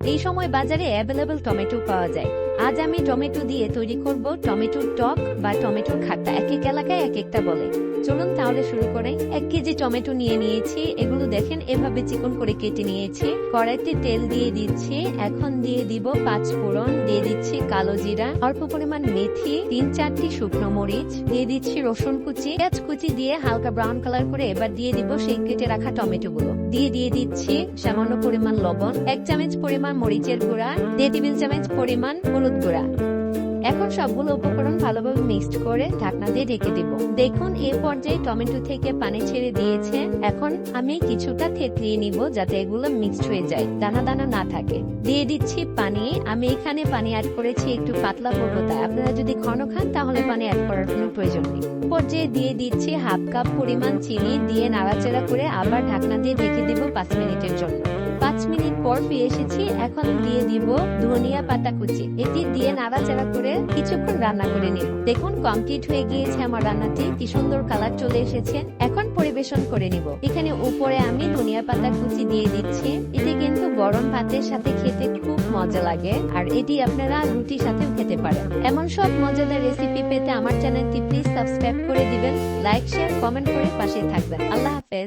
এই সময় বাজারে অ্যাভেলেবল টমেটো পাওয়া যায়। আজ আমি টমেটো দিয়ে তৈরি করব টমেটোর টক বা টমেটোর খাট্টা। এক এক এলাকায় এক একটা বলে। চলুন তাহলে শুরু করে। এক কেজি টমেটো নিয়ে নিয়েছি। এগুলো দেখেন, এভাবে চিকন করে কেটে নিয়েছি। কড়াইতে তেল দিয়ে দিচ্ছি। এখন দিয়ে দিব পাঁচ ফোড়ন। দিয়ে দিচ্ছি কালো জিরা। অল্প পরিমাণ মেথি। তিন চারটি শুকনো মরিচ। দিয়ে দিচ্ছি রসুন কুচি। পেঁয়াজ কুচি দিয়ে হালকা ব্রাউন কালার করে এবার দিয়ে দিব সেই কেটে রাখা টমেটো গুলো দিয়ে দিয়ে দিচ্ছি সামান্য পরিমাণ লবণ। এক চামচ পরিমাণ মরিচের গুঁড়া দেড় টেবিল চামচ পরিমাণ হলুদ গুঁড়া। এখন সবগুলো উপকরণ ভালোভাবে মিক্সড করে ঢাকনা দিয়ে ঢেকে দিব। দেখুন এই পর্যায়ে টমেটো থেকে পানি ছেড়ে দিয়েছে। এখন আমি কিছুটা থেতলিয়ে নিব যাতে এগুলো মিক্সড হয়ে যায়, দানা দানা না থাকে। দিয়ে দিচ্ছি পানি। আমি এখানে পানি অ্যাড করেছি একটু পাতলা তাই আপনারা যদি ঘন খান, তাহলে পানি অ্যাড করার কোনো প্রয়োজন নেই। পর্যায়ে দিয়ে দিচ্ছি হাফ কাপ পরিমাণ চিনি। দিয়ে নাড়াচাড়া করে আবার ঢাকনা দিয়ে ঢেকে দিব পাঁচ মিনিটের জন্য। পাঁচ মিনিট পর ফিরে এসেছি। এখন দিয়ে দিব ধনিয়া পাতা কুচি। এটি দিয়ে নাড়াচাড়া করে কিছুক্ষণ রান্না করে নিব। দেখুন কমপ্লিট হয়ে গিয়েছে আমার রান্নাটি। কি সুন্দর কালার চলে এসেছে। এখন পরিবেশন করে নিব। এখানে উপরে আমি ধনিয়া পাতা কুচি দিয়ে দিচ্ছি। এটি কিন্তু গরম ভাতের সাথে খেতে খুব মজা লাগে। আর এটি আপনারা রুটির সাথেও খেতে পারেন। এমন সব মজাদার রেসিপি পেতে আমার চ্যানেলটি প্লিজ সাবস্ক্রাইব করে দিবেন। লাইক শেয়ার কমেন্ট করে পাশে থাকবেন। আল্লাহ হাফেজ।